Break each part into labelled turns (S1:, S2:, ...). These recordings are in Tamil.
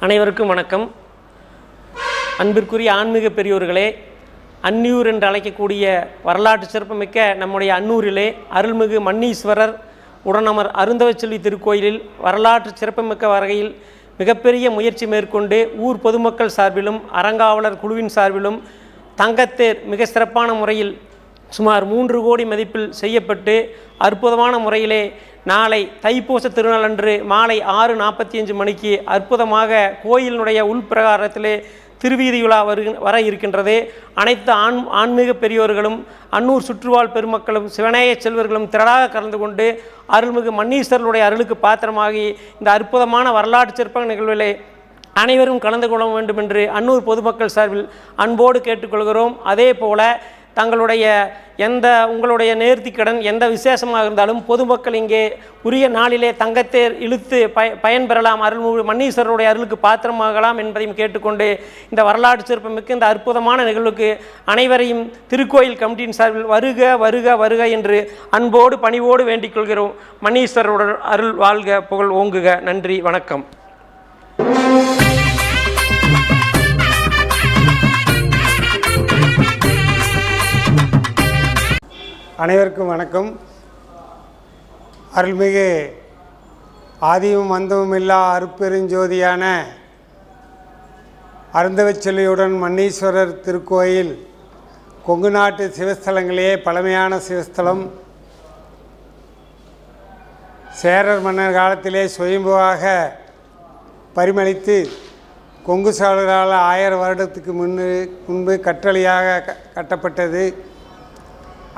S1: அனைவருக்கும் வணக்கம். அன்பிற்குரிய ஆன்மீக பெரியோர்களே அந்நியூர் என்று அழைக்கக்கூடிய வரலாற்று சிறப்புமிக்க நம்முடைய அன்னூரிலே அருள்மிகு மன்னீஸ்வரர் உடனமர் அருந்தவச்செல்வி திருக்கோயிலில் வரலாற்று சிறப்புமிக்க வகையில் மிகப்பெரிய முயற்சி மேற்கொண்டு ஊர் பொதுமக்கள் சார்பிலும் அறங்காவலர் குழுவின் சார்பிலும் தங்கத்தேர் மிக சிறப்பான முறையில் சுமார் மூன்று கோடி மதிப்பில் செய்யப்பட்டு அற்புதமான முறையிலே நாளை தைப்பூச திருநாள் அன்று மாலை ஆறு நாற்பத்தி அஞ்சு மணிக்கு அற்புதமாக கோயிலினுடைய உள்பிரகாரத்திலே திருவீதி விழா வரு வர இருக்கின்றது. அனைத்து ஆண் ஆன்மீக பெரியோர்களும் அன்னூர் சுற்றுவாழ் பெருமக்களும் சிவநேய செல்வர்களும் திரளாக கலந்து கொண்டு அருள்மிகு மன்னீஸ்வரனுடைய அருளுக்கு பாத்திரமாகி இந்த அற்புதமான வரலாற்று சிற்ப நிகழ்விலே அனைவரும் கலந்து கொள்ள வேண்டும் என்று அன்னூர் பொதுமக்கள் சார்பில் அன்போடு கேட்டுக்கொள்கிறோம். அதே போல தங்களுடைய எந்த உங்களுடைய நேர்த்திக்கடன் எந்த விசேஷமாக இருந்தாலும் பொதுமக்கள் இங்கே உரிய நாளிலே தங்கத்தேர் இழுத்து பய பயன்பெறலாம் அருள்மொழி மன்னீஸ்வரருடைய அருளுக்கு பாத்திரமாகலாம் என்பதையும் கேட்டுக்கொண்டு இந்த வரலாற்று சிறப்புமிக்க இந்த அற்புதமான நிகழ்வுக்கு அனைவரையும் திருக்கோயில் கமிட்டியின் சார்பில் வருக வருக வருக என்று அன்போடு பணிவோடு வேண்டிக் கொள்கிறோம். மன்னீஸ்வரருடன் அருள் வாழ்க புகழ் ஓங்குக. நன்றி வணக்கம்.
S2: அனைவருக்கும் வணக்கம். அருள்மிகு ஆதியும் அந்தமும் இல்லா அருப்பெருஞ்சோதியான அருந்தவச்சொல்லியுடன் மன்னீஸ்வரர் திருக்கோயில் கொங்கு நாட்டு சிவஸ்தலங்களே பழமையான சிவஸ்தலம். சேரர் மன்னர் காலத்திலே சுயம்புவாக பரிமளித்து கொங்கு சோழரால் ஆயிரம் வருடத்துக்கு முன்னு முன்பு கற்றளியாக க- கட்டப்பட்டது.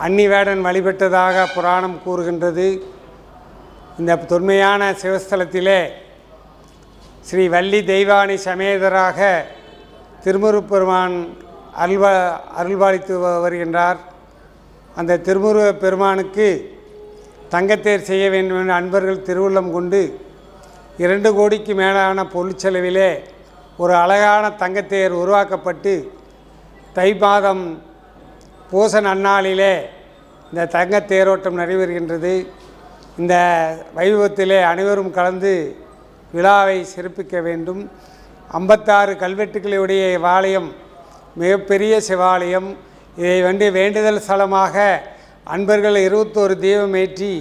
S2: அன்னிவேடன் வழிபட்டதாக புராணம் கூறுகின்றது. இந்த தொன்மையான சிவஸ்தலத்திலே ஸ்ரீ வள்ளி தெய்வானி சமேதராக திருமுருப்பெருமான் அருள்வா அருள்பாலித்து வருகின்றார். அந்த திருமுருக பெருமானுக்கு தங்கத்தேர் செய்ய வேண்டும் என்று அன்பர்கள் திருவுள்ளம் கொண்டு இரண்டு கோடிக்கு மேலான பொருட்செலவிலே ஒரு அழகான தங்கத்தேர் உருவாக்கப்பட்டு தை மாதம் பூச நன்னாளிலே இந்த தங்க தேரோட்டம் நடைபெறுகின்றது. இந்த வைபவத்திலே அனைவரும் கலந்து விழாவை சிறப்பிக்க வேண்டும். ஐம்பத்தாறு கல்வெட்டுகளுடைய இவ்வாலயம் மிகப்பெரிய சிவாலயம். இதை வந்து வேண்டுதல் ஸ்தலமாக அன்பர்கள் இருபத்தோரு தீபம் ஏற்றி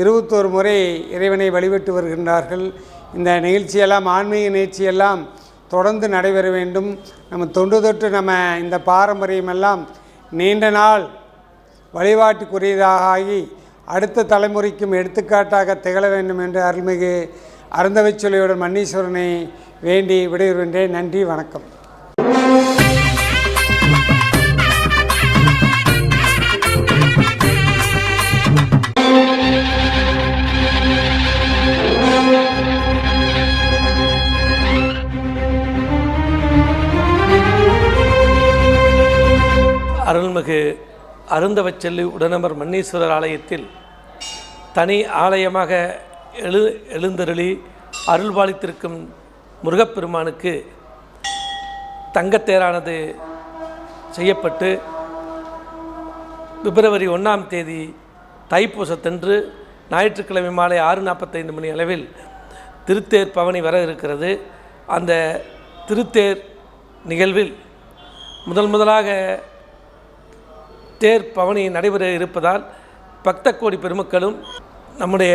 S2: இருபத்தோரு முறை இறைவனை வழிபட்டு வருகின்றார்கள். இந்த நிகழ்ச்சியெல்லாம் ஆன்மீக நிகழ்ச்சியெல்லாம் தொடர்ந்து நடைபெற வேண்டும். நம்ம தொன்று தொட்டு நம்ம இந்த பாரம்பரியமெல்லாம் நீண்ட நாள் வழிபாட்டுக்குரியதாக ஆகி அடுத்த தலைமுறைக்கும் எடுத்துக்காட்டாக திகழ வேண்டும் என்று அருள்மிகு அருந்தவைச்சொலியுடன் மன்னீஸ்வரனை வேண்டி விடைபெறுகின்றேன். நன்றி வணக்கம்.
S3: அருள்மிகு அருந்தவச்செல்லி உடனமர் மன்னீஸ்வரர் ஆலயத்தில் தனி ஆலயமாக எழு எழுந்தருளி அருள்பாலித்திருக்கும் முருகப்பெருமானுக்கு தங்கத்தேரானது செய்யப்பட்டு பிப்ரவரி ஒன்றாம் தேதி தைப்பூசத்தன்று ஞாயிற்றுக்கிழமை மாலை ஆறு நாற்பத்தைந்து மணி அளவில் திருத்தேர் பவனி வர இருக்கிறது. அந்த திருத்தேர் நிகழ்வில் முதல் முதலாக தேர் பவனி நடைபெற இருப்பதால் பக்த கோடி பெருமக்களும் நம்முடைய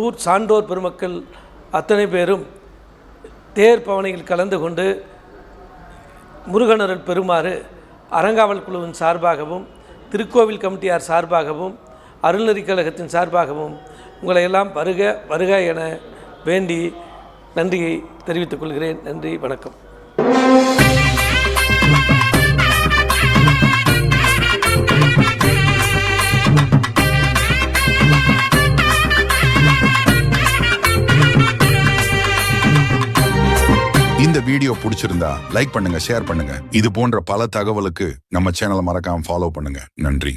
S3: ஊர் சான்றோர் பெருமக்கள் அத்தனை பேரும் தேர் பவனியில் கலந்து கொண்டு முருகனருள் பெறுமாறு அறங்காவல் குழுவின் சார்பாகவும் திருக்கோவில் கமிட்டியார் சார்பாகவும் அருள்நெறி கழகத்தின் சார்பாகவும் உங்களை எல்லாம் வருக வருக என வேண்டி நன்றியை தெரிவித்துக் கொள்கிறேன். நன்றி வணக்கம்.
S4: வீடியோ பிடிச்சிருந்தா லைக் பண்ணுங்க ஷேர் பண்ணுங்க. இது போன்ற பல தகவலுக்கு நம்ம சேனலை மறக்காம ஃபாலோ பண்ணுங்க. நன்றி.